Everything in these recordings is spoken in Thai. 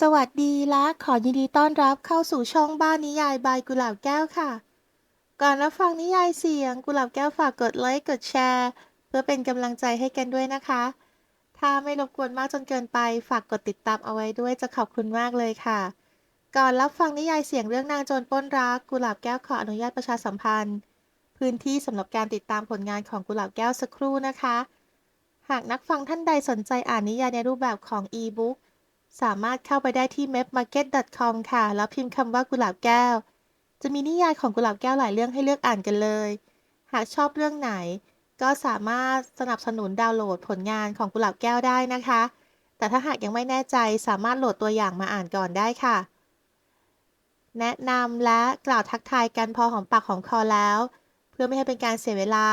สวัสดีและขอยินดีต้อนรับเข้าสู่ช่องบ้านนิยายบายกุหลาบแก้วค่ะ ก่อนรับฟังนิยายเสียง กุหลาบแก้วฝากกดไลค์กดแชร์ เพื่อเป็นกำลังใจให้กันด้วยนะคะ ถ้าไม่รบกวนมากจนเกินไป ฝากกดติดตามเอาไว้ด้วยจะขอบคุณมากเลยค่ะ ก่อนรับฟังนิยายเสียงเรื่องนางโจรป้นรัก กุหลาบแก้วขออนุญาตประชาสัมพันธ์ พื้นที่สำหรับการติดตามผลงานของกุหลาบแก้วสักครู่นะคะ หากนักฟังท่านใดสนใจอ่านนิยายในรูปแบบของอีบุ๊ก สามารถเข้าไปได้ที่ mapmarket.com ค่ะ แล้วพิมพ์คำว่ากุหลาบแก้ว จะมีนิยายของกุหลาบแก้วหลายเรื่องให้เลือกอ่านกันเลย หากชอบเรื่องไหน ก็สามารถสนับสนุนดาวน์โหลดผลงานของกุหลาบแก้วได้นะคะ แต่ถ้าหากยังไม่แน่ใจสามารถโหลดตัวอย่างมาอ่านก่อนได้ค่ะ แนะนำและกล่าวทักทายกันพอหอมปากหอมคอแล้ว เพื่อไม่ให้เป็นการเสียเวลา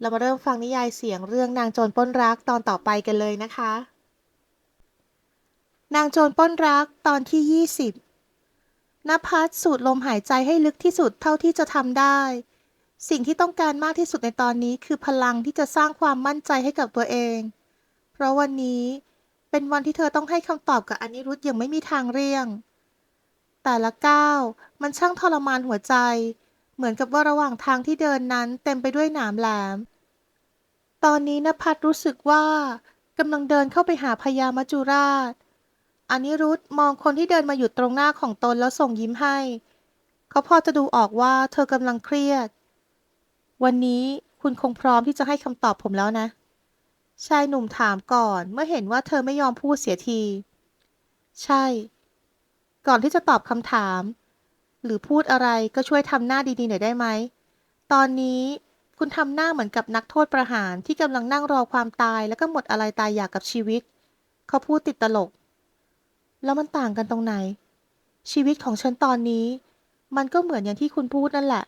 เรามาเริ่มฟังนิยายเสียงเรื่องนางโจรป้นรักตอนต่อไปกันเลยนะคะ นางโจรป้นรักตอนที่ 20นภัสสูดลมหายใจให้ลึกที่สุดเท่าที่จะทำได้ สิ่งที่ต้องการมากที่สุดในตอนนี้คือพลังที่จะสร้างความมั่นใจให้กับตัวเอง เพราะวันนี้เป็นวันที่เธอต้องให้คำตอบกับอนิรุธอย่างไม่มีทางเลี่ยง แต่ละก้าวมันช่างทรมานหัวใจ เหมือนกับว่าระหว่างทางที่เดินนั้นเต็มไปด้วยหนามแหลม ตอนนี้นภัสรู้สึกว่ากำลังเดินเข้าไปหาพญามัจจุราช อนิรุธมองคนที่เดินมาหยุดตรงหน้าของตนแล้วส่งยิ้มให้ เขาพอจะดูออกว่าเธอกำลังเครียด วันนี้คุณคงพร้อมที่จะให้คำตอบผมแล้วนะ ชายหนุ่มถามก่อนเมื่อเห็นว่าเธอไม่ยอมพูดเสียที ใช่ ก่อนที่จะตอบคำถาม หรือพูดอะไรก็ช่วยทำหน้าดีๆหน่อยได้ไหม ตอนนี้คุณทำหน้าเหมือนกับนักโทษประหารที่กำลังนั่งรอความตายแล้วก็หมดอะไรตายอยากกับชีวิต เขาพูดติดตลก แล้วมันต่างกันตรงไหน ชีวิตของฉันตอนนี้ มันก็เหมือนอย่างที่คุณพูดนั่นแหละ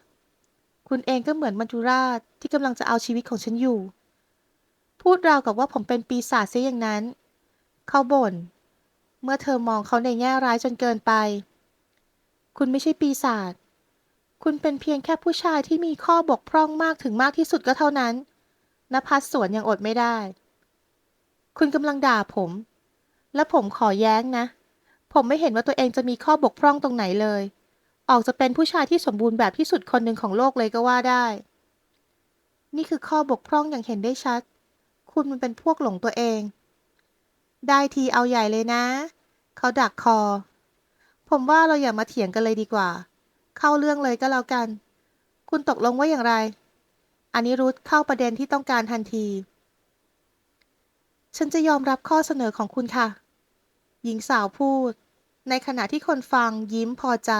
คุณเองก็เหมือนมัจจุราชที่กำลังจะเอาชีวิตของฉันอยู่ พูดราวกับว่าผมเป็นปีศาจเสียอย่างนั้น เขาบ่น เมื่อเธอมองเขาในแง่ร้ายจนเกินไป คุณไม่ใช่ปีศาจ คุณเป็นเพียงแค่ผู้ชายที่มีข้อบกพร่องมากถึงมากที่สุดก็เท่านั้นนภัสสวนยังอดไม่ได้ คุณกำลังด่าผม และผมขอแย้งนะ ผมไม่เห็นว่าตัวเองจะมีข้อบกพร่องตรงไหนเลย ออกจะเป็นผู้ชายที่สมบูรณ์แบบที่สุดคนหนึ่งของโลกเลยก็ว่าได้ นี่คือข้อบกพร่องอย่างเห็นได้ชัด คุณมันเป็นพวกหลงตัวเอง ได้ทีเอาใหญ่เลยนะ เขาดักคอ ผมว่าเราอย่ามาเถียงกันเลยดีกว่า เข้าเรื่องเลยก็แล้วกัน คุณตกลงว่าอย่างไร อันนี้รุธเข้าประเด็นที่ต้องการทันที ฉันจะยอมรับข้อเสนอของคุณค่ะ หญิงสาวพูด ในขณะที่คนฟังยิ้มพอใจ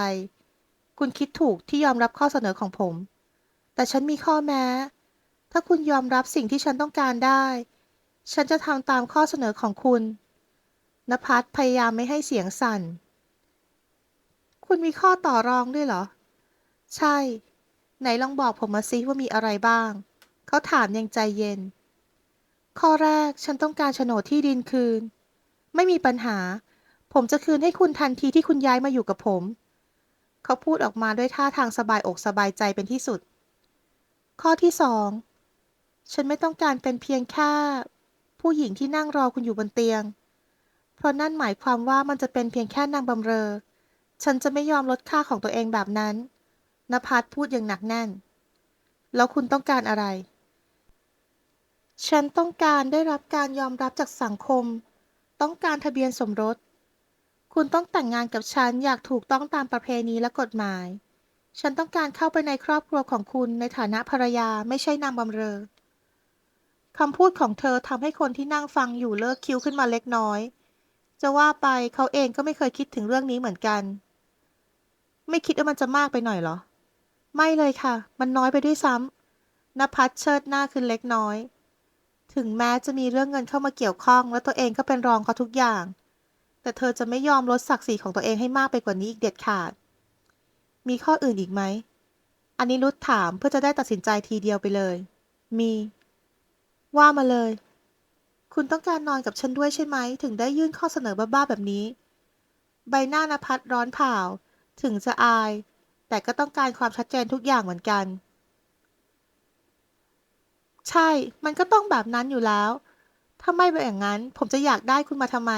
คุณคิดถูกที่ยอมรับข้อเสนอของผม แต่ฉันมีข้อแม้ ถ้าคุณยอมรับสิ่งที่ฉันต้องการได้ ฉันจะทำตามข้อเสนอของคุณนภัสพยายามไม่ให้เสียงสั่น คุณมีข้อต่อรองด้วยเหรอ ใช่ ไหนลองบอกผมมาซิว่ามีอะไรบ้าง เขาถามอย่างใจเย็น ข้อแรกฉันต้องการโฉนดที่ดินคืน ไม่มีปัญหา ผมจะคืนให้คุณทันทีที่คุณย้ายมาอยู่กับผม เขาพูดออกมาด้วยท่าทางสบายอกสบายใจเป็นที่สุด ข้อที่สอง ฉันไม่ต้องการเป็นเพียงแค่ ผู้หญิงที่นั่งรอคุณอยู่บนเตียง เพราะนั่นหมายความว่ามันจะเป็นเพียงแค่นางบำเรอ ฉันจะไม่ยอมลดค่าของตัวเองแบบนั้นนภัสพูดอย่างหนักแน่น แล้วคุณต้องการอะไร ฉันต้องการได้รับการยอมรับจากสังคม ต้องการทะเบียนสมรส คุณต้องแต่งงานกับฉันอยากถูกต้องตามประเพณีและกฎหมาย ฉันต้องการเข้าไปในครอบครัวของคุณในฐานะภรรยาไม่ใช่นางบำเรอคำพูดของเธอทำให้คนที่นั่งฟังอยู่เลิกคิ้วขึ้นมาเล็กน้อย จะว่าไปเขาเองก็ไม่เคยคิดถึงเรื่องนี้เหมือนกัน ไม่คิดว่ามันจะมากไปหน่อยเหรอ ไม่เลยค่ะ มันน้อยไปด้วยซ้ำนภัสเชิดหน้าขึ้นเล็กน้อย ถึงแม้จะมีเรื่องเงินเข้ามาเกี่ยวข้อง และตัวเองก็เป็นรองเขาทุกอย่าง แต่เธอจะไม่ยอมลดศักดิ์ศรีของตัวเองให้มากไปกว่านี้อีกเด็ดขาด มีข้ออื่นอีกไหม อันนี้รุดถามเพื่อจะได้ตัดสินใจทีเดียวไปเลย มี ว่ามาเลย คุณต้องการนอนกับฉันด้วยใช่ไหม ถึงได้ยื่นข้อเสนอบ้าๆแบบนี้ ใบหน้านภัสร้อนเผาถึงจะอาย แต่ก็ต้องการความชัดเจนทุกอย่างเหมือนกัน ใช่ มันก็ต้องแบบนั้นอยู่แล้ว ถ้าไม่เป็นอย่างนั้น ผมจะอยากได้คุณมาทำไม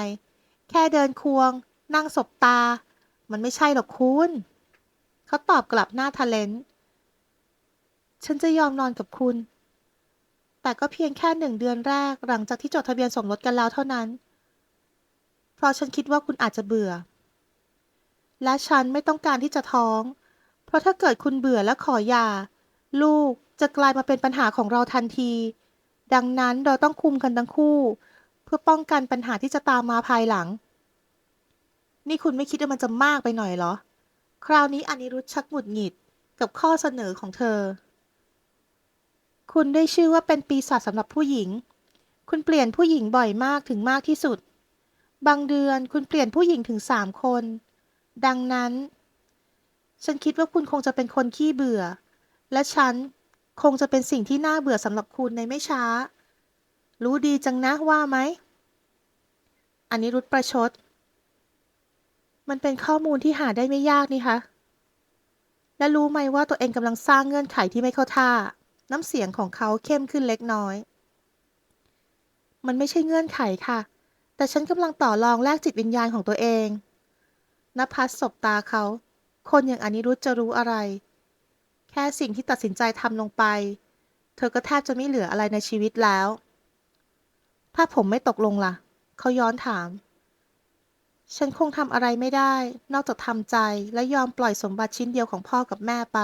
แค่เดินควง นั่งสบตา มันไม่ใช่หรอกคุณ เขาตอบกลับหน้าทะเลนฉันจะยอมนอนกับคุณ แต่ก็เพียงแค่หนึ่งเดือนแรกหลังจากที่จดทะเบียนสมรสกันแล้วเท่านั้น เพราะฉันคิดว่าคุณอาจจะเบื่อ และฉันไม่ต้องการที่จะท้อง เพราะถ้าเกิดคุณเบื่อและขอหย่า ลูก จะกลายมาเป็นปัญหาของเราทันที ดังนั้นเราต้องคุมกันทั้งคู่ เพื่อป้องกันปัญหาที่จะตามมาภายหลัง นี่คุณไม่คิดว่ามันจะมากไปหน่อยเหรอ คราวนี้อานิรุธชักหงุดหงิดกับข้อเสนอของเธอ คุณได้ชื่อว่าเป็นปีศาจสำหรับผู้หญิง คุณเปลี่ยนผู้หญิงบ่อยมากถึงมากที่สุด บางเดือนคุณเปลี่ยนผู้หญิงถึงสามคน ดังนั้น ฉันคิดว่าคุณคงจะเป็นคนขี้เบื่อ และฉัน คงจะเป็นสิ่งที่น่าเบื่อสำหรับคุณในไม่ช้า รู้ดีจังนะว่าไหม อันนี้รุดประชด มันเป็นข้อมูลที่หาได้ไม่ยากนี่คะ และรู้ไหมว่าตัวเองกำลังสร้างเงื่อนไขที่ไม่เข้าท่า น้ำเสียงของเขาเข้มขึ้นเล็กน้อย มันไม่ใช่เงื่อนไขค่ะ แต่ฉันกำลังต่อรองแลกจิตวิญญาณของตัวเองนภัสสบตาเขา คนอย่างอนิรุธจะรู้อะไร แค่สิ่งที่ตัดสินใจทำลงไป เธอก็แทบจะไม่เหลืออะไรในชีวิตแล้ว ถ้าผมไม่ตกลงล่ะ เขาย้อนถาม ฉันคงทำอะไรไม่ได้ นอกจากทำใจและยอมปล่อยสมบัติชิ้นเดียวของพ่อกับแม่ไป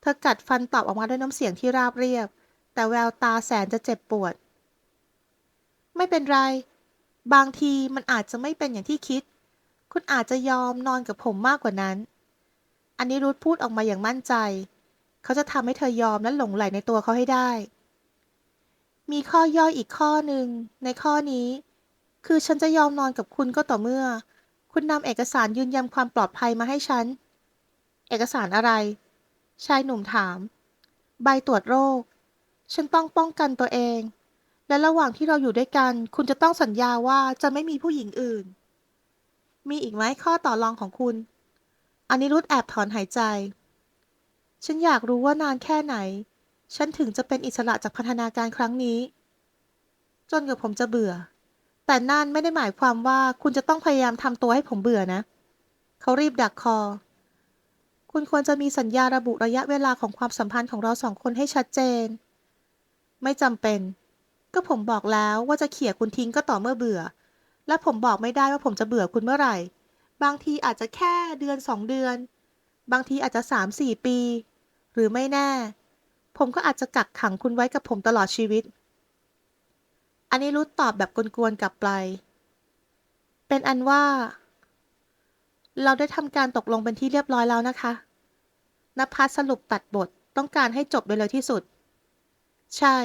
เธอกัดฟันตอบออกมาด้วยน้ำเสียงที่ราบเรียบ แต่แววตาแสนจะเจ็บปวด ไม่เป็นไร บางทีมันอาจจะไม่เป็นอย่างที่คิด คุณอาจจะยอมนอนกับผมมากกว่านั้น อันนี้รูทพูดออกมาอย่างมั่นใจ เขาจะทำให้เธอยอมและหลงไหลในตัวเขาให้ได้ มีข้อย่อยอีกข้อหนึ่งในข้อนี้ คือฉันจะยอมนอนกับคุณก็ต่อเมื่อ คุณนำเอกสารยืนยันความปลอดภัยมาให้ฉัน เอกสารอะไร ชายหนุ่มถาม ใบตรวจโรค ฉันต้องป้องกันตัวเอง และระหว่างที่เราอยู่ด้วยกัน คุณจะต้องสัญญาว่าจะไม่มีผู้หญิงอื่น มีอีกไหมข้อต่อรองของคุณ อันนี้รุดแอบถอนหายใจ ฉันอยากรู้ว่านานแค่ไหน ฉันถึงจะเป็นอิสระจากพันธนาการครั้งนี้ จนกับผมจะเบื่อ แต่นั่นไม่ได้หมายความว่าคุณจะต้องพยายามทำตัวให้ผมเบื่อนะ เขารีบดักคอ คุณควรจะมีสัญญาระบุระยะเวลาของความสัมพันธ์ของเราสองคนให้ชัดเจน ไม่จำเป็น ก็ผมบอกแล้วว่าจะเขี่ยคุณทิ้งก็ต่อเมื่อเบื่อ และผมบอกไม่ได้ว่าผมจะเบื่อคุณเมื่อไหร่ บางทีอาจจะแค่เดือนสองเดือน บางทีอาจจะสามสี่ปี หรือไม่แน่ ผมก็อาจจะกักขังคุณไว้กับผมตลอดชีวิต อันนี้รุดตอบแบบกวนๆกลับไป เป็นอันว่า เราได้ทำการตกลงเป็นที่เรียบร้อยแล้วนะคะนภัสสรุปตัดบทต้องการให้จบโดยเร็วที่สุด ใช่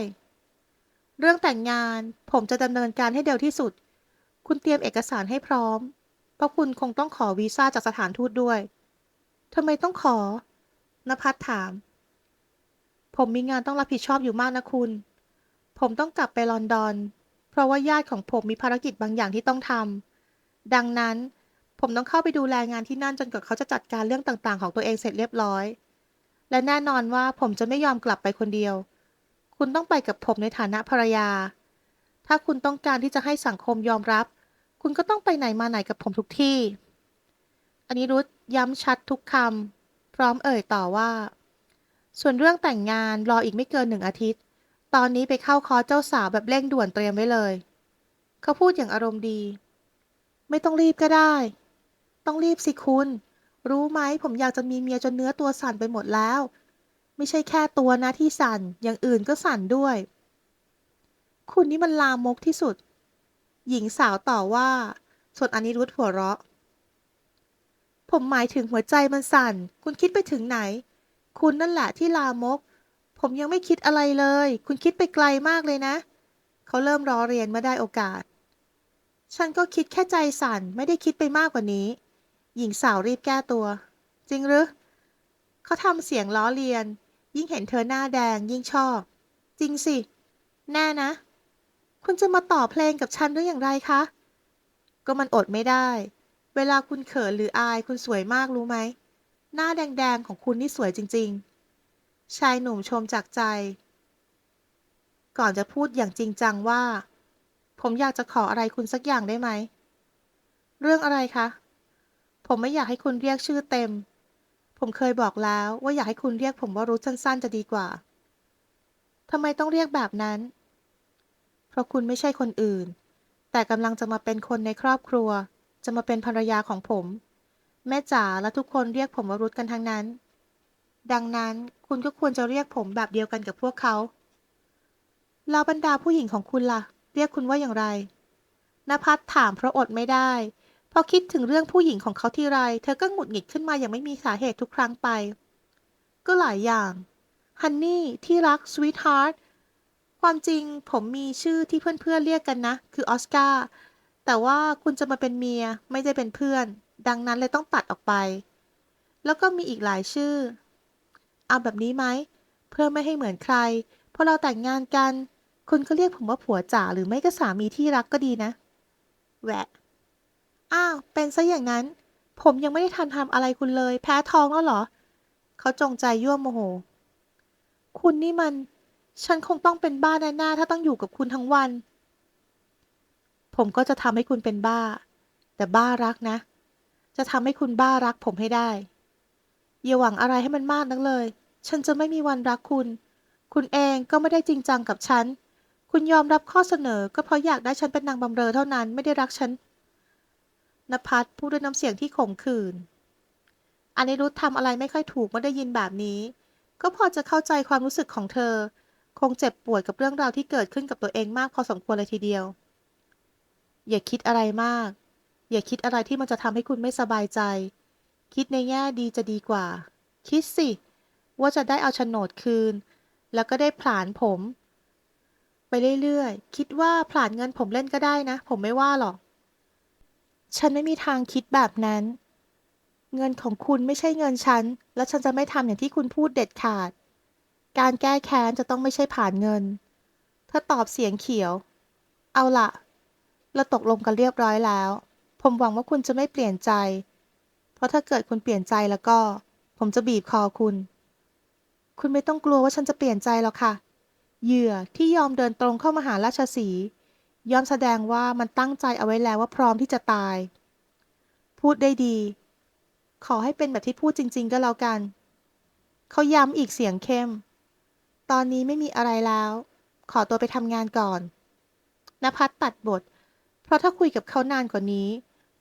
เรื่องแต่งงานผมจะดำเนินการให้เร็วที่สุด คุณเตรียมเอกสารให้พร้อม เพราะคุณคงต้องขอวีซ่าจากสถานทูตด้วยทำไมต้องขอนภัสถาม ผมมีงานต้องรับผิดชอบอยู่มากนะคุณ ผมต้องกลับไปลอนดอน เพราะว่าญาติของผมมีภารกิจบางอย่างที่ต้องทำดังนั้นผมต้องเข้าไปดูแลงานที่นั่นจนกว่าเขาจะจัดการเรื่องต่างๆ ของตัวเองเสร็จเรียบร้อย และแน่นอนว่าผมจะไม่ยอมกลับไปคนเดียว คุณต้องไปกับผมในฐานะภรรยา ถ้าคุณต้องการที่จะให้สังคมยอมรับ คุณก็ต้องไปไหนมาไหนกับผมทุกที่ อันนี้รุธย้ำชัดทุกคำพร้อมเอ่ยต่อว่า ส่วนเรื่องแต่งงานรออีกไม่เกินหนึ่งอาทิตย์ ตอนนี้ไปเข้าคอเจ้าสาวแบบเร่งด่วนเตรียมไว้เลย เขาพูดอย่างอารมณ์ดี ไม่ต้องรีบก็ได้ ต้องรีบสิคุณ รู้ไหมผมอยากจะมีเมียจนเนื้อตัวสั่นไปหมดแล้ว ไม่ใช่แค่ตัวนะที่สั่นอย่างอื่นก็สั่นด้วย คุณนี่มันลามกที่สุด หญิงสาวต่อว่า ส่วนอนิรุธหัวเราะ ผมหมายถึงหัวใจมันสั่น คุณคิดไปถึงไหน คุณนั่นแหละที่ลามก ผมยังไม่คิดอะไรเลย คุณคิดไปไกลมากเลยนะ เขาเริ่มล้อเรียนเมื่อได้โอกาส ฉันก็คิดแค่ใจสั่น ไม่ได้คิดไปมากกว่านี้ หญิงสาวรีบแก้ตัว จริงหรือ เขาทำเสียงล้อเลียน ยิ่งเห็นเธอหน้าแดงยิ่งชอบ จริงสิ แน่นะ คุณจะมาต่อเพลงกับฉันได้อย่างไรคะ ก็มันอดไม่ได้ เวลาคุณเขินหรืออายคุณสวยมากรู้ไหม หน้าแดงๆของคุณนี่สวยจริง ๆ ชายหนุ่มชมจากใจ ก่อนจะพูดอย่างจริงจังว่า ผมอยากจะขออะไรคุณสักอย่างได้ไหม เรื่องอะไรคะ ผมไม่อยากให้คุณเรียกชื่อเต็ม ผมเคยบอกแล้วว่าอยากให้คุณเรียกผมว่ารุธสั้นๆ จะดีกว่าทำไมต้องเรียกแบบนั้น ราะคุณไม่ใช่คนอื่น แต่กำลังจะมาเป็นคนในครอบครัว จะมาเป็นภรรยาของผม แม่จ๋าและทุกคนเรียกผมว่ารุธกันทั้งนั้น ดังนั้นคุณก็ควรจะเรียกผมแบบเดียวกันกับพวกเขาแล้วบรรดาผู้หญิงของคุณล่ะ เรียกคุณว่าอย่างไรนภัสถามเพราะอดไม่ได้ พอคิดถึงเรื่องผู้หญิงของเขาทีไร เธอก็หงุดหงิดขึ้นมาอย่างไม่มีสาเหตุทุกครั้งไป ก็หลายอย่างฮันนี่ที่รักสวีทฮาร์ t ความจริงผมมีชื่อที่เพื่อนๆเรียกกันนะ คือออสการ์ แต่ว่าคุณจะมาเป็นเมียไม่ได้เป็นเพื่อน ดังนั้นเลยต้องตัดออกไป แล้วก็มีอีกหลายชื่อ เอาแบบนี้ไหม เพื่อไม่ให้เหมือนใคร พอเราแต่งงานกัน คุณก็เรียกผมว่าผัวจ๋าหรือไม่ก็สามีที่รักก็ดีนะ แหวะ อ้าว เป็นซะอย่างนั้น ผมยังไม่ได้ทันทำอะไรคุณเลย แพ้ท้องแล้วเหรอ เขาจงใจยั่วโมโห คุณนี่มัน ฉันคงต้องเป็นบ้าแน่ๆถ้าต้องอยู่กับคุณทั้งวัน ผมก็จะทำให้คุณเป็นบ้า แต่บ้ารักนะ จะทำให้คุณบ้ารักผมให้ได้ อย่าหวังอะไรให้มันมากนักเลย ฉันจะไม่มีวันรักคุณ คุณเองก็ไม่ได้จริงจังกับฉัน คุณยอมรับข้อเสนอ ก็เพราะอยากได้ฉันเป็นนางบำเรอเท่านั้นไม่ได้รักฉันนภัสพูดด้วยน้ำเสียงที่ขมขื่นอันนี้รุธทำอะไรไม่ค่อยถูกเมื่อได้ยินแบบนี้ ก็พอจะเข้าใจความรู้สึกของเธอ คงเจ็บปวดกับเรื่องราวที่เกิดขึ้นกับตัวเองมากพอสมควรเลยทีเดียว อย่าคิดอะไรมาก อย่าคิดอะไรที่มันจะทำให้คุณไม่สบายใจ คิดในแง่ดีจะดีกว่า คิดสิ ว่าจะได้เอาโฉนดคืน แล้วก็ได้ผลานผม ไปเรื่อยๆ คิดว่าผลานเงินผมเล่นก็ได้นะ ผมไม่ว่าหรอก ฉันไม่มีทางคิดแบบนั้น เงินของคุณไม่ใช่เงินฉัน และฉันจะไม่ทำอย่างที่คุณพูดเด็ดขาด การแก้แค้นจะต้องไม่ใช่ผ่านเงินถ้าตอบเสียงเขียว เอาละเราตกลงกันเรียบร้อยแล้ว ผมหวังว่าคุณจะไม่เปลี่ยนใจ เพราะถ้าเกิดคุณเปลี่ยนใจแล้วก็ ผมจะบีบคอคุณ คุณไม่ต้องกลัวว่าฉันจะเปลี่ยนใจหรอกค่ะ เหยื่อที่ยอมเดินตรงเข้ามาหาราชสียอมแสดงว่ามันตั้งใจเอาไว้แล้วว่าพร้อมที่จะตาย พูดได้ดี ขอให้เป็นแบบที่พูดจริง ๆ ก็แล้วกัน เขาย้ำอีกเสียงเข้ม ตอนนี้ไม่มีอะไรแล้ว ขอตัวไปทำงานก่อนนภัสตัดบท เพราะถ้าคุยกับเขานานกว่านี้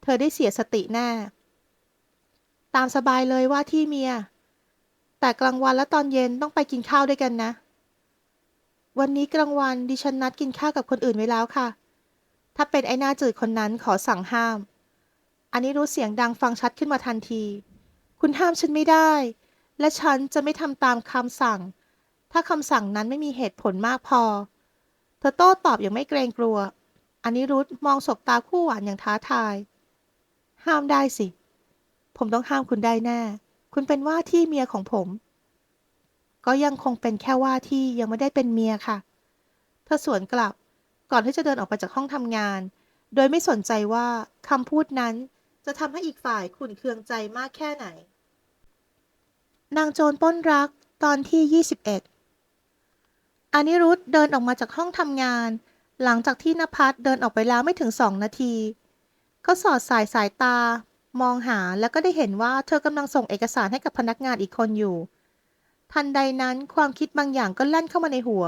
เธอได้เสียสติแน่ ตามสบายเลยว่าที่เมีย แต่กลางวันและตอนเย็นต้องไปกินข้าวด้วยกันนะ วันนี้กลางวันดิฉันนัดกินข้าวกับคนอื่นไว้แล้วค่ะ ถ้าเป็นไอ้หน้าจืดคนนั้นขอสั่งห้าม อันนี้รู้เสียงดังฟังชัดขึ้นมาทันที คุณห้ามฉันไม่ได้ และฉันจะไม่ทำตามคำสั่ง ถ้าคำสั่งนั้นไม่มีเหตุผลมากพอ เธอโต้ตอบอย่างไม่เกรงกลัว อันนี้รุธมองสบตาคู่หวานอย่างท้าทาย ห้ามได้สิ ผมต้องห้ามคุณได้แน่ คุณเป็นว่าที่เมียของผม ก็ยังคงเป็นแค่ว่าที่ยังไม่ได้เป็นเมียค่ะ เธอสวนกลับ ก่อนที่จะเดินออกไปจากห้องทำงาน โดยไม่สนใจว่าคำพูดนั้นจะทำให้อีกฝ่ายขุ่นเคืองใจมากแค่ไหน นางโจรป้นรักตอนที่ 21 อานิรุธเดินออกมาจากห้องทำงาน หลังจากที่นภัสเดินออกไปแล้วไม่ถึงสองนาที ก็สอดสายสายตา มองหาแล้วก็ได้เห็นว่าเธอกำลังส่งเอกสารให้กับพนักงานอีกคนอยู่ ทันใดนั้นความคิดบางอย่างก็แล่นเข้ามาในหัว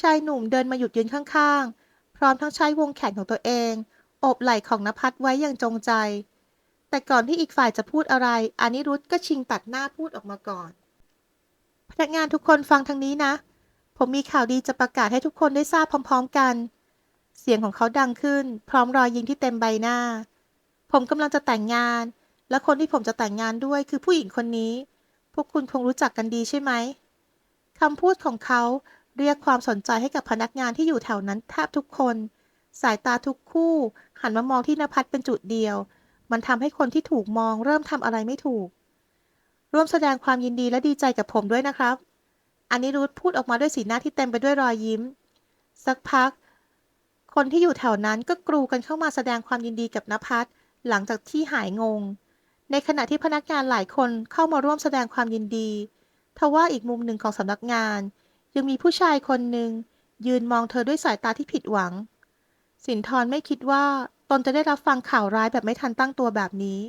ชายหนุ่มเดินมาหยุดยืนข้างๆ พร้อมทั้งใช้วงแขนของตัวเอง โอบไหล่ของนภัสไว้อย่างจงใจ แต่ก่อนที่อีกฝ่ายจะพูดอะไรอานิรุธก็ชิงตัดหน้าพูดออกมาก่อน พนักงานทุกคนฟังทางนี้นะ ผมมีข่าวดีจะประกาศให้ทุกคนได้ทราบพร้อม ๆ กัน เสียงของเขาดังขึ้น พร้อมรอยยิ้มที่เต็มใบหน้า ผมกำลังจะแต่งงาน และคนที่ผมจะแต่งงานด้วยคือผู้หญิงคนนี้ พวกคุณคงรู้จักกันดีใช่ไหมคำพูดของเขาเรียกความสนใจให้กับพนักงานที่อยู่แถวนั้นแทบทุกคน สายตาทุกคู่ หันมามองที่นภัสเป็นจุดเดียว มันทำให้คนที่ถูกมองเริ่มทำอะไรไม่ถูก ร่วมแสดงความยินดีและดีใจกับผมด้วยนะครับ อันนี้รูธพูดออกมาด้วยสีหน้าที่เต็มไปด้วยรอยยิ้ม สักพัก คนที่อยู่แถวนั้นก็กรูกันเข้ามาแสดงความยินดีกับนภัสหลังจากที่หายงง ในขณะที่พนักงานหลายคนเข้ามาร่วมแสดงความยินดีทว่าอีกมุมหนึ่งของสำนักงาน ยังมีผู้ชายคนหนึ่งยืนมองเธอด้วยสายตาที่ผิดหวัง สินทรไม่คิดว่าตนจะได้รับฟังข่าวร้ายแบบไม่ทันตั้งตัวแบบนี้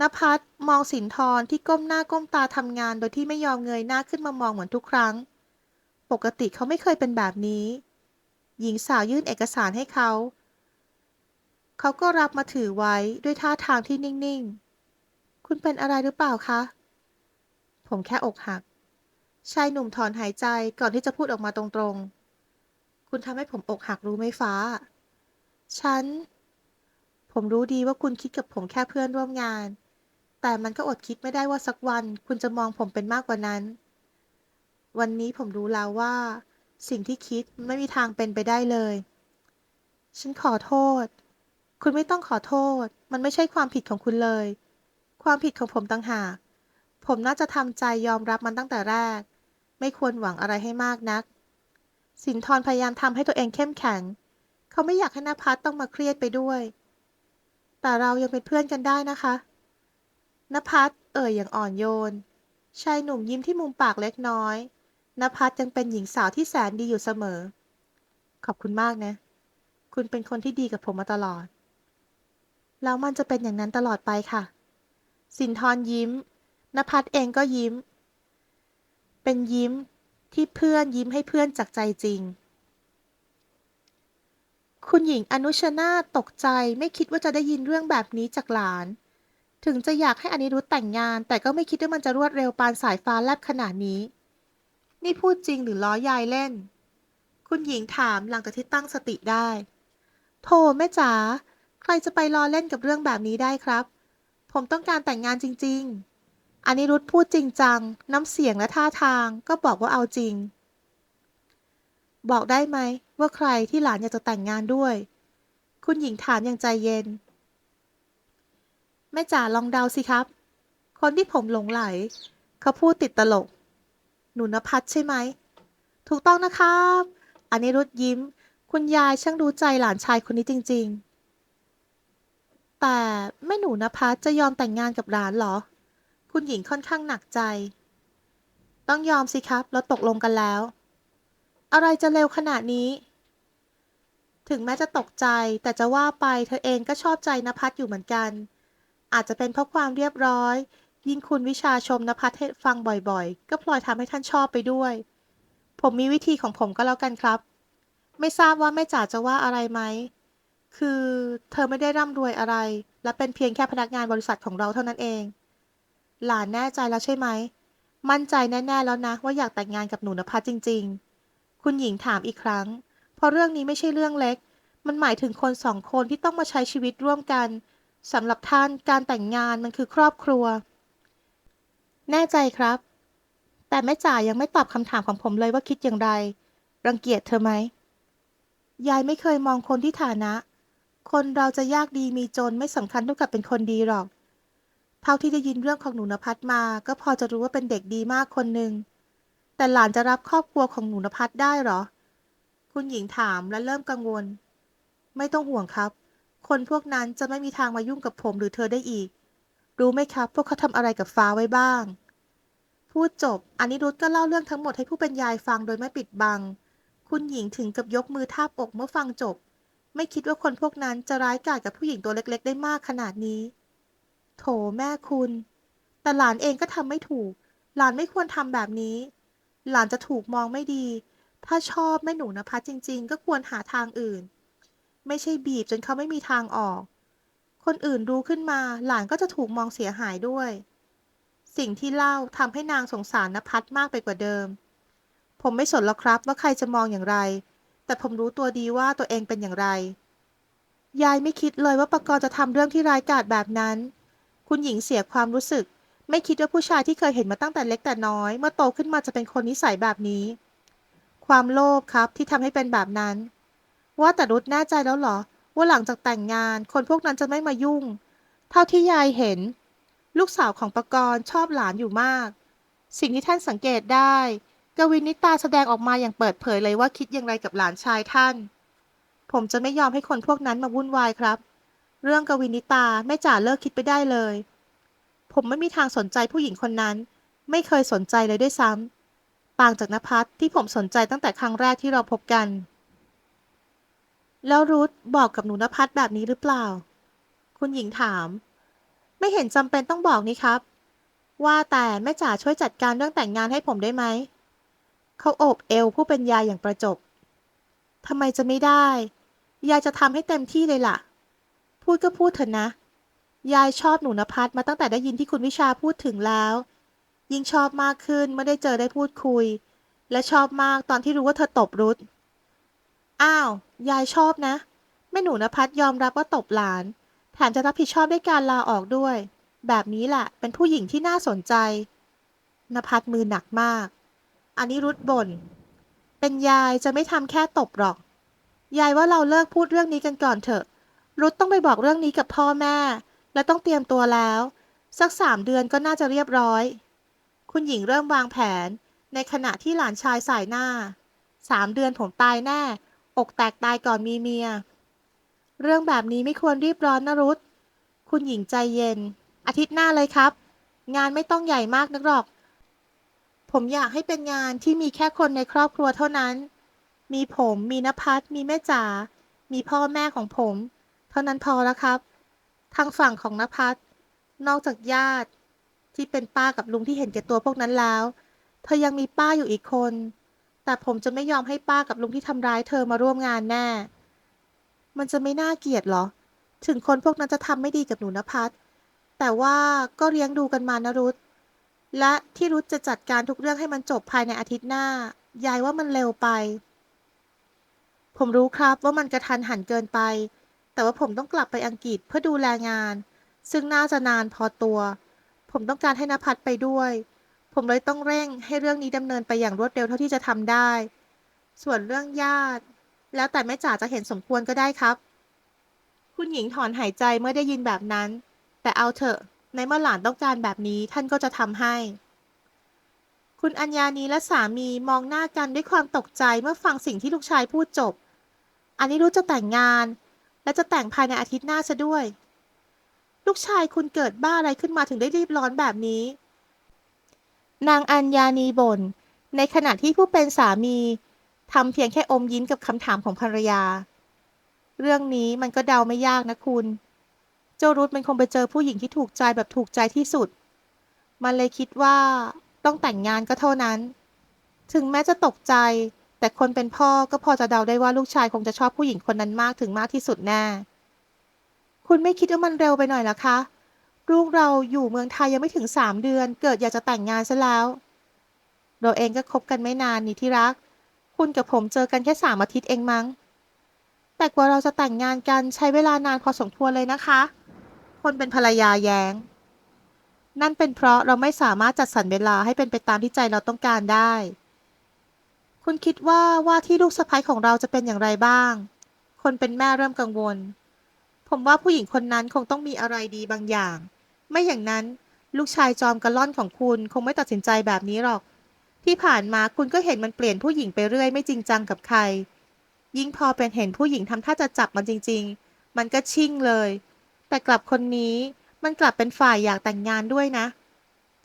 นภัสมองสินทรที่ก้มหน้าก้มตาทำงานโดยที่ไม่ยอมเงยหน้าขึ้นมามองเหมือนทุกครั้ง ปกติเขาไม่เคยเป็นแบบนี้ หญิงสาวยื่นเอกสารให้เขา เขาก็รับมาถือไว้ด้วยท่าทางที่นิ่ง ๆ คุณเป็นอะไรหรือเปล่าคะ ผมแค่อกหัก ชายหนุ่มถอนหายใจก่อนที่จะพูดออกมาตรงๆ คุณทำให้ผมอกหักรู้ไหมฟ้า ฉัน ผมรู้ดีว่าคุณคิดกับผมแค่เพื่อนร่วมงาน แต่มันก็อดคิดไม่ได้ว่าสักวันคุณจะมองผมเป็นมากกว่านั้น วันนี้ผมรู้แล้วว่า สิ่งที่คิดไม่มีทางเป็นไปได้เลย ฉันขอโทษ คุณไม่ต้องขอโทษ มันไม่ใช่ความผิดของคุณเลย ความผิดของผมต่างหาก ผมน่าจะทำใจยอมรับมันตั้งแต่แรก ไม่ควรหวังอะไรให้มากนัก สินทรพยายามทำให้ตัวเองเข้มแข็ง เขาไม่อยากให้นภัสต้องมาเครียดไปด้วย แต่เรายังเป็นเพื่อนกันได้นะคะ นภัสเอ่ยอย่างอ่อนโยน ชายหนุ่มยิ้มที่มุมปากเล็กน้อยนภัสยังเป็นหญิงสาวที่แสนดีอยู่เสมอ ขอบคุณมากนะ คุณเป็นคนที่ดีกับผมมาตลอด แล้วมันจะเป็นอย่างนั้นตลอดไปค่ะ สินทรยิ้มนภัสเองก็ยิ้ม เป็นยิ้มที่เพื่อนยิ้มให้เพื่อนจากใจจริง คุณหญิงอนุชนาตกใจไม่คิดว่าจะได้ยินเรื่องแบบนี้จากหลาน ถึงจะอยากให้อนิรุธแต่งงาน แต่ก็ไม่คิดว่ามันจะรวดเร็วปานสายฟ้าแลบขนาดนี้ นี่พูดจริงหรือล้อยายเล่น คุณหญิงถามหลังจากที่ตั้งสติได้ โธ่แม่จ๋า ใครจะไปล้อเล่นกับเรื่องแบบนี้ได้ครับ ผมต้องการแต่งงานจริง ๆ อนิรุธพูดจริงจัง น้ำเสียงและท่าทางก็บอกว่าเอาจริง บอกได้ไหมว่าใครที่หลานอยากจะแต่งงานด้วย คุณหญิงถามอย่างใจเย็น แม่จ๋าลองเดาสิครับ คนที่ผมหลงไหล เขาพูดติดตลก หนูนภัสใช่ไหม ถูกต้องนะครับอนิรุธยิ้ม คุณยายช่างรู้ใจหลานชายคนนี้จริง ๆ แต่แม่หนูนภัสจะยอมแต่งงานกับหลานเหรอ คุณหญิงค่อนข้างหนักใจ ต้องยอมสิครับ เราตกลงกันแล้ว อะไรจะเร็วขนาดนี้ ถึงแม้จะตกใจแต่จะว่าไปเธอเองก็ชอบใจนภัสอยู่เหมือนกัน อาจจะเป็นเพราะความเรียบร้อย ยิ่งคุณวิชาชมนภัสให้ฟังบ่อยๆ ก็พลอยทำให้ท่านชอบไปด้วย ผมมีวิธีของผมก็แล้วกันครับ ไม่ทราบว่าแม่จ๋าจะว่าอะไรไหม คือเธอไม่ได้ร่ำรวยอะไร และเป็นเพียงแค่พนักงานบริษัทของเราเท่านั้นเอง หลานแน่ใจแล้วใช่ไหม มั่นใจแน่ๆแล้วนะว่าอยากแต่งงานกับหนูนภัสจริง ๆ คุณหญิงถามอีกครั้ง เพราะเรื่องนี้ไม่ใช่เรื่องเล็ก มันหมายถึงคนสองคนที่ต้องมาใช้ชีวิตร่วมกัน สำหรับท่านการแต่งงานมันคือครอบครัว แน่ใจครับ แต่แม่จ๋ายังไม่ตอบคำถามของผมเลยว่าคิดอย่างไร รังเกียจเธอไหม ยายไม่เคยมองคนที่ฐานะ คนเราจะยากดีมีจนไม่สำคัญเท่ากับเป็นคนดีหรอก เท่าที่ได้ยินเรื่องของหนูนภัสมา ก็พอจะรู้ว่าเป็นเด็กดีมากคนหนึ่ง แต่หลานจะรับครอบครัวของหนูนภัสได้หรอ คุณหญิงถามและเริ่มกังวล ไม่ต้องห่วงครับ คนพวกนั้นจะไม่มีทางมายุ่งกับผมหรือเธอได้อีก รู้ไหมครับ พวกเขาทำอะไรกับฟ้าไว้บ้าง พูดจบอนิรุธก็เล่าเรื่องทั้งหมดให้ผู้เป็นยายฟังโดยไม่ปิดบัง คุณหญิงถึงกับยกมือทาบอกเมื่อฟังจบ ไม่คิดว่าคนพวกนั้นจะร้ายกาจกับผู้หญิงตัวเล็ก ๆ ได้มากขนาดนี้ โถแม่คุณ แต่หลานเองก็ทำไม่ถูก หลานไม่ควรทำแบบนี้ หลานจะถูกมองไม่ดี ถ้าชอบแม่หนูนภัสจริง ๆ ก็ควรหาทางอื่น ไม่ใช่บีบจนเขาไม่มีทางออก คนอื่นรู้ขึ้นมาหลานก็จะถูกมองเสียหายด้วย สิ่งที่เล่าทำให้นางสงสารนภัสมากไปกว่าเดิม ผมไม่สนหรอกครับว่าใครจะมองอย่างไร แต่ผมรู้ตัวดีว่าตัวเองเป็นอย่างไร ยายไม่คิดเลยว่าปกรณ์จะทำเรื่องที่ร้ายกาจแบบนั้น คุณหญิงเสียความรู้สึก ไม่คิดว่าผู้ชายที่เคยเห็นมาตั้งแต่เล็กแต่น้อย เมื่อโตขึ้นมาจะเป็นคนนิสัยแบบนี้ ความโลภครับที่ทำให้เป็นแบบนั้น ว่าแต่รุดแน่ใจแล้วเหรอ ว่าหลังจากแต่งงาน คนพวกนั้นจะไม่มายุ่ง เท่าที่ยายเห็น ลูกสาวของปกรณ์ชอบหลานอยู่มาก สิ่งที่ท่านสังเกตได้ กวินิตาแสดงออกมาอย่างเปิดเผยเลยว่าคิดอย่างไรกับหลานชายท่าน ผมจะไม่ยอมให้คนพวกนั้นมาวุ่นวายครับ เรื่องกวินิตาแม่จ๋าเลิกคิดไปได้เลย ผมไม่มีทางสนใจผู้หญิงคนนั้น ไม่เคยสนใจเลยด้วยซ้ำต่างจากนภัสที่ผมสนใจตั้งแต่ครั้งแรกที่เราพบกัน แล้วรุธบอกกับหนูนภัสแบบนี้หรือเปล่า คุณหญิงถาม ไม่เห็นจำเป็นต้องบอกนี่ครับ ว่าแต่แม่จ๋าช่วยจัดการเรื่องแต่งงานให้ผมได้ไหม เขาโอบเอวผู้เป็นยายอย่างประจบทำไมจะไม่ได้ ยายจะทำให้เต็มที่เลยล่ะ พูดก็พูดเถอะนะ ยายชอบหนูนภัสมาตั้งแต่ได้ยินที่คุณวิชาพูดถึงแล้ว ยิ่งชอบมากขึ้นเมื่อได้เจอได้พูดคุย และชอบมากตอนที่รู้ว่าเธอตบรุธ อ้าว ยายชอบนะ แม่หนูนภัสยอมรับว่าตบหลาน แถมจะรับผิดชอบด้วยการลาออกด้วย แบบนี้แหละ เป็นผู้หญิงที่น่าสนใจ นภัสมือหนักมาก อันนี้รุธบ่น เป็นยายจะไม่ทำแค่ตบหรอก ยายว่าเราเลิกพูดเรื่องนี้กันก่อนเถอะ รุธต้องไปบอกเรื่องนี้กับพ่อแม่ และต้องเตรียมตัวแล้ว สักสามเดือนก็น่าจะเรียบร้อย คุณหญิงเริ่มวางแผน ในขณะที่หลานชายสายหน้า สามเดือนผมตายแน่ อกแตกตายก่อนมีเมีย เรื่องแบบนี้ไม่ควรรีบร้อนนะรุธคุณหญิงใจเย็น อาทิตย์หน้าเลยครับ งานไม่ต้องใหญ่มากนักหรอก ผมอยากให้เป็นงานที่มีแค่คนในครอบครัวเท่านั้น มีผมมีนภัสมีแม่จ๋ามีพ่อแม่ของผม เท่านั้นพอแล้วครับ ทางฝั่งของนภัสนอกจากญาติ ที่เป็นป้ากับลุงที่เห็นแก่ตัวพวกนั้นแล้ว เธอยังมีป้าอยู่อีกคน แต่ผมจะไม่ยอมให้ป้ากับลุงที่ทำร้ายเธอมาร่วมงานแน่ มันจะไม่น่าเกลียดเหรอ ถึงคนพวกนั้นจะทำไม่ดีกับหนูนภัสแต่ว่าก็เลี้ยงดูกันมานะรุธและที่รุธจะจัดการทุกเรื่องให้มันจบภายในอาทิตย์หน้า ยายว่ามันเร็วไป ผมรู้ครับว่ามันกระทันหันเกินไป แต่ว่าผมต้องกลับไปอังกฤษเพื่อดูแลงาน ซึ่งน่าจะนานพอตัว ผมต้องการให้นภัสไปด้วย ผมเลยต้องเร่งให้เรื่องนี้ดำเนินไปอย่างรวดเร็วเท่าที่จะทำได้ ส่วนเรื่องญาติ แล้วแต่แม่จ๋าจะเห็นสมควรก็ได้ครับ คุณหญิงถอนหายใจเมื่อได้ยินแบบนั้น แต่เอาเถอะ ในเมื่อหลานต้องการแบบนี้ท่านก็จะทำให้ คุณอัญญานีและสามีมองหน้ากันด้วยความตกใจเมื่อฟังสิ่งที่ลูกชายพูดจบ อันนี้รู้จะแต่งงาน และจะแต่งภายในอาทิตย์หน้าซะด้วย ลูกชายคุณเกิดบ้าอะไรขึ้นมาถึงได้รีบร้อนแบบนี้ นางอัญญานีบน่น ในขณะที่ผู้เป็นสามีทำเพียงแค่อมยิ้มกับคำถามของภรรยา เรื่องนี้มันก็เดาไม่ยากนะคุณ เจ้ารุธมันคงไปเจอผู้หญิงที่ถูกใจแบบถูกใจที่สุด มันเลยคิดว่าต้องแต่งงานก็เท่านั้น ถึงแม้จะตกใจ แต่คนเป็นพ่อก็พอจะเดาได้ว่าลูกชายคงจะชอบผู้หญิงคนนั้นมากถึงมากที่สุดแน่ คุณไม่คิดว่ามันเร็วไปหน่อยหรอคะ ลูกเราอยู่เมืองไทยยังไม่ถึงสามเดือน เกิดอยากจะแต่งงานซะแล้ว เราเองก็คบกันไม่นานนี่ที่รัก คุณกับผมเจอกันแค่สามอาทิตย์เองมั้ง แต่กว่าเราจะแต่งงานกันใช้เวลานานพอสมควรเลยนะคะ คนเป็นภรรยาแย้ง นั่นเป็นเพราะเราไม่สามารถจัดสรรเวลาให้เป็นไปตามที่ใจเราต้องการได้ คุณคิดว่าว่าที่ลูกสะใภ้ของเราจะเป็นอย่างไรบ้าง คนเป็นแม่เริ่มกังวลผมว่าผู้หญิงคนนั้นคงต้องมีอะไรดีบางอย่าง ไม่อย่างนั้น ลูกชายจอมกระล่อนของคุณคงไม่ตัดสินใจแบบนี้หรอก ที่ผ่านมาคุณก็เห็นมันเปลี่ยนผู้หญิงไปเรื่อยไม่จริงจังกับใคร ยิ่งพอเป็นเห็นผู้หญิงทำท่าจะจับมันจริง ๆ มันก็ชิ่งเลย แต่กลับคนนี้มันกลับเป็นฝ่ายอยากแต่งงานด้วยนะ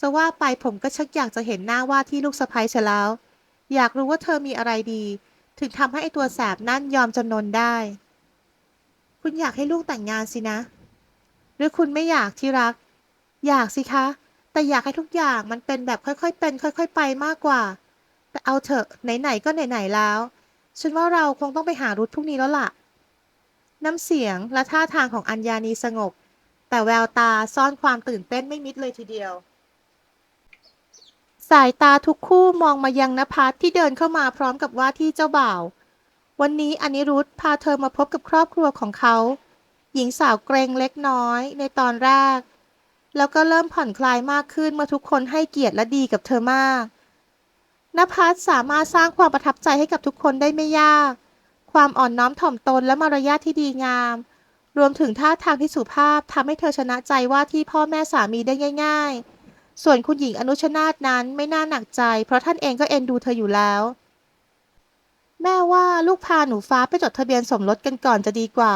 จะว่าไปผมก็ชักอยากจะเห็นหน้าว่าที่ลูกสะใภ้เสียแล้ว อยากรู้ว่าเธอมีอะไรดี ถึงทำให้ไอตัวแสบนั่นยอมจำนนได้ คุณอยากให้ลูกแต่งงานสินะ หรือคุณไม่อยากที่รัก อยากสิคะ แต่อยากให้ทุกอย่างมันเป็นแบบค่อยๆ เป็น ค่อย ๆ ไปมากกว่า แต่เอาเถอะไหนๆก็ไหนๆแล้ว ฉันว่าเราคงต้องไปหารุธพรุ่งนี้แล้วล่ะ น้ำเสียงและท่าทางของอัญญานีสงบ แต่แววตาซ่อนความตื่นเต้นไม่มิดเลยทีเดียว สายตาทุกคู่มองมายังนภัสที่เดินเข้ามาพร้อมกับว่าที่เจ้าบ่าว วันนี้อนิรุธพาเธอมาพบกับครอบครัวของเขา หญิงสาวเกรงเล็กน้อยในตอนแรก แล้วก็เริ่มผ่อนคลายมากขึ้นเมื่อทุกคนให้เกียรติและดีกับเธอมากนภัสสามารถสร้างความประทับใจให้กับทุกคนได้ไม่ยาก ความอ่อนน้อมถ่อมตนและมารยาทที่ดีงาม รวมถึงท่าทางที่สุภาพทำให้เธอชนะใจว่าที่พ่อแม่สามีได้ง่าย ๆ ส่วนคุณหญิงอนุชนาตนั้นไม่น่าหนักใจ เพราะท่านเองก็เอ็นดูเธออยู่แล้ว แม่ว่าลูกพาหนูฟ้าไปจดทะเบียนสมรสกันก่อนจะดีกว่า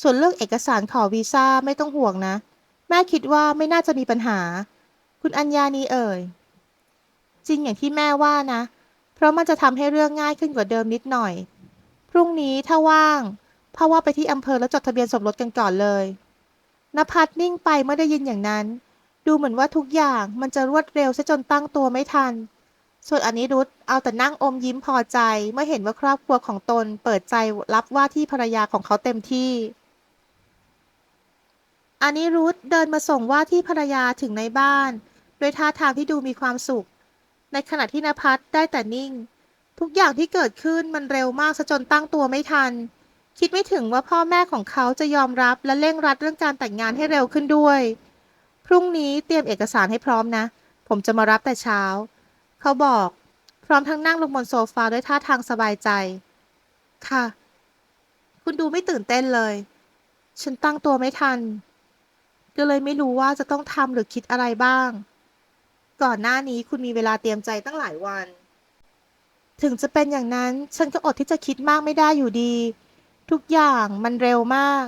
ส่วนเรื่องเอกสารขอวีซ่าไม่ต้องห่วงนะ แม่คิดว่าไม่น่าจะมีปัญหา คุณอัญญานีเอ่ย จริงอย่างที่แม่ว่านะ เพราะมันจะทำให้เรื่องง่ายขึ้นกว่าเดิมนิดหน่อย พรุ่งนี้ถ้าว่างพ่อว่าไปที่อำเภอแล้วจดทะเบียนสมรสกันก่อนเลยนภัสนิ่งไปเมื่อได้ยินอย่างนั้น ดูเหมือนว่าทุกอย่างมันจะรวดเร็วซะจนตั้งตัวไม่ทัน ส่วนอนิรุธเอาแต่นั่งอมยิ้มพอใจ เมื่อเห็นว่าครอบครัวของตนเปิดใจรับว่าที่ภรรยาของเขาเต็มที่ อานิรุธเดินมาส่งว่าที่ภรรยาถึงในบ้านโดยท่าทางที่ดูมีความสุข ในขณะที่นภัสได้แต่นิ่ง ทุกอย่างที่เกิดขึ้นมันเร็วมากซะจนตั้งตัวไม่ทัน คิดไม่ถึงว่าพ่อแม่ของเขาจะยอมรับและเร่งรัดเรื่องการแต่งงานให้เร็วขึ้นด้วย พรุ่งนี้เตรียมเอกสารให้พร้อมนะ ผมจะมารับแต่เช้า เขาบอก พร้อมทั้งนั่งลงบนโซฟาด้วยท่าทางสบายใจ ค่ะ คุณดูไม่ตื่นเต้นเลย ฉันตั้งตัวไม่ทัน ก็เลยไม่รู้ว่าจะต้องทำหรือคิดอะไรบ้าง ก่อนหน้านี้คุณมีเวลาเตรียมใจตั้งหลายวัน ถึงจะเป็นอย่างนั้นฉันก็อดที่จะคิดมากไม่ได้อยู่ดี ทุกอย่างมันเร็วมาก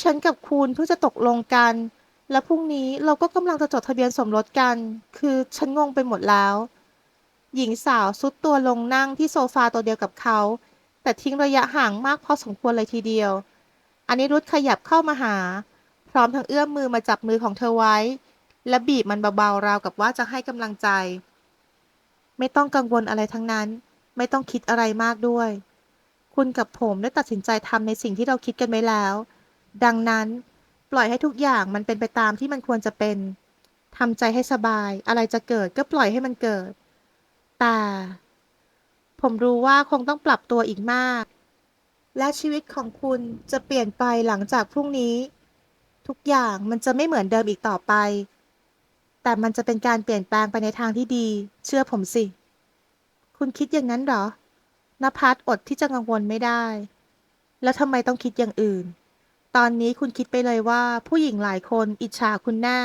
ฉันกับคุณเพิ่งจะตกลงกัน และพรุ่งนี้เราก็กำลังจะจดทะเบียนสมรสกัน คือฉันงงไปหมดแล้ว หญิงสาวซุดตัวลงนั่งที่โซฟาตัวเดียวกับเขา แต่ทิ้งระยะห่างมากพอสมควรเลยทีเดียวอันนี้รุธขยับเข้ามาหา พร้อมทั้งเอื้อมมือมาจับมือของเธอไว้ และบีบมันเบาๆราวกับว่าจะให้กำลังใจ ไม่ต้องกังวลอะไรทั้งนั้น ไม่ต้องคิดอะไรมากด้วย คุณกับผมได้ตัดสินใจทำในสิ่งที่เราคิดกันไว้แล้ว ดังนั้นปล่อยให้ทุกอย่างมันเป็นไปตามที่มันควรจะเป็นทำใจให้สบาย อะไรจะเกิดก็ปล่อยให้มันเกิด แต่ ผมรู้ว่าคงต้องปรับตัวอีกมาก และชีวิตของคุณจะเปลี่ยนไปหลังจากพรุ่งนี้ ทุกอย่างมันจะไม่เหมือนเดิมอีกต่อไป แต่มันจะเป็นการเปลี่ยนแปลงไปในทางที่ดี เชื่อผมสิ คุณคิดอย่างนั้นเหรอนภัสอดที่จะกังวลไม่ได้ แล้วทำไมต้องคิดอย่างอื่น ตอนนี้คุณคิดไปเลยว่าผู้หญิงหลายคนอิจฉาคุณแน่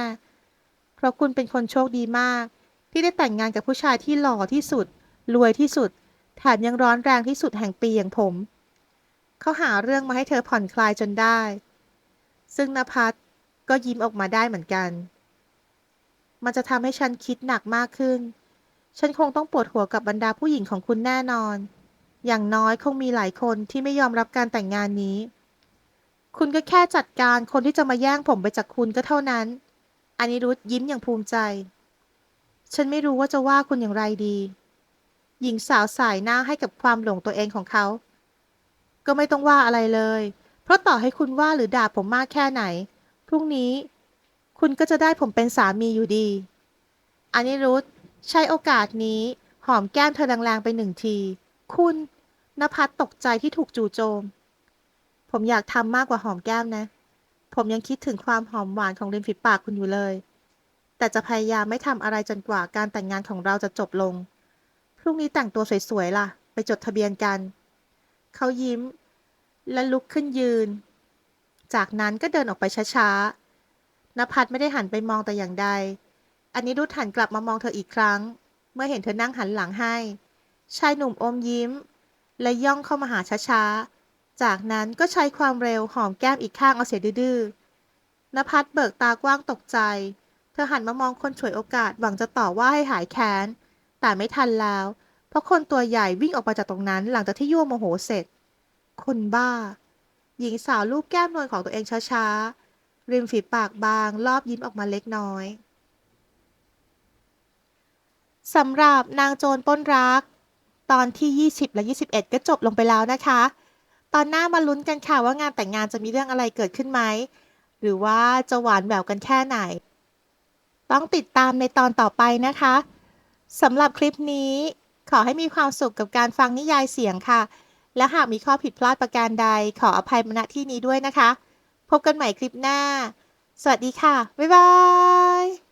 เพราะคุณเป็นคนโชคดีมาก ที่ได้แต่งงานกับผู้ชายที่หล่อที่สุด รวยที่สุด แถมยังร้อนแรงที่สุดแห่งปีอย่างผม เขาหาเรื่องมาให้เธอผ่อนคลายจนได้ ซึ่งนภัสก็ยิ้มออกมาได้เหมือนกัน มันจะทำให้ฉันคิดหนักมากขึ้น ฉันคงต้องปวดหัวกับบรรดาผู้หญิงของคุณแน่นอน อย่างน้อยคงมีหลายคนที่ไม่ยอมรับการแต่งงานนี้ คุณก็แค่จัดการคนที่จะมาแย่งผมไปจากคุณก็เท่านั้นอานิรุธยิ้มอย่างภูมิใจ ฉันไม่รู้ว่าจะว่าคุณอย่างไรดี หญิงสาวสายหน้าให้กับความหลงตัวเองของเขา ก็ไม่ต้องว่าอะไรเลย เพราะต่อให้คุณว่าหรือด่าผมมากแค่ไหน พรุ่งนี้ คุณก็จะได้ผมเป็นสามีอยู่ดี อานิรุธใช้โอกาสนี้หอมแก้มเธอแรงๆไปหนึ่งที คุณนภัสตกใจที่ถูกจู่โจม ผมอยากทำมากกว่าหอมแก้มนะ ผมยังคิดถึงความหอมหวานของริมฝีปากคุณอยู่เลย แต่จะพยายามไม่ทำอะไรจนกว่าการแต่งงานของเราจะจบลง พรุ่งนี้แต่งตัวสวยๆล่ะ ไปจดทะเบียนกัน เขายิ้ม และลุกขึ้นยืน จากนั้นก็เดินออกไปช้าๆนภัสไม่ได้หันไปมองแต่อย่างใด อันนี้รุดหันกลับมามองเธออีกครั้ง เมื่อเห็นเธอนั่งหันหลังให้ ชายหนุ่มอมยิ้ม และย่องเข้ามาหาช้าๆ จากนั้นก็ใช้ความเร็วหอมแก้มอีกข้างเอาเสียดื้อนภัสเบิกตากว้างตกใจ เธอหันมามองคนฉวยโอกาสหวังจะต่อว่าให้หายแค้น แต่ไม่ทันแล้ว เพราะคนตัวใหญ่วิ่งออกมาจากตรงนั้นหลังจากที่ยั่วโมโหเสร็จ คนบ้า หญิงสาวลูบแก้มนวลของตัวเองช้าๆ ริมฝีปากบางรอบยิ้มออกมาเล็กน้อยสำหรับนางโจรป้นรัก ตอนที่ 20 และ 21 ก็จบลงไปแล้วนะคะ ตอนหน้ามาลุ้นกันค่ะว่างานแต่งงานจะมีเรื่องอะไรเกิดขึ้นไหม หรือว่าจะหวานแหววกันแค่ไหน ต้องติดตามในตอนต่อไปนะคะสำหรับคลิปนี้ขอให้มีความสุขกับการฟังนิยายเสียงค่ะ และหากมีข้อผิดพลาดประการใดขออภัยมาณที่นี้ด้วยนะคะ พบกันใหม่คลิปหน้า สวัสดีค่ะ บ๊ายบาย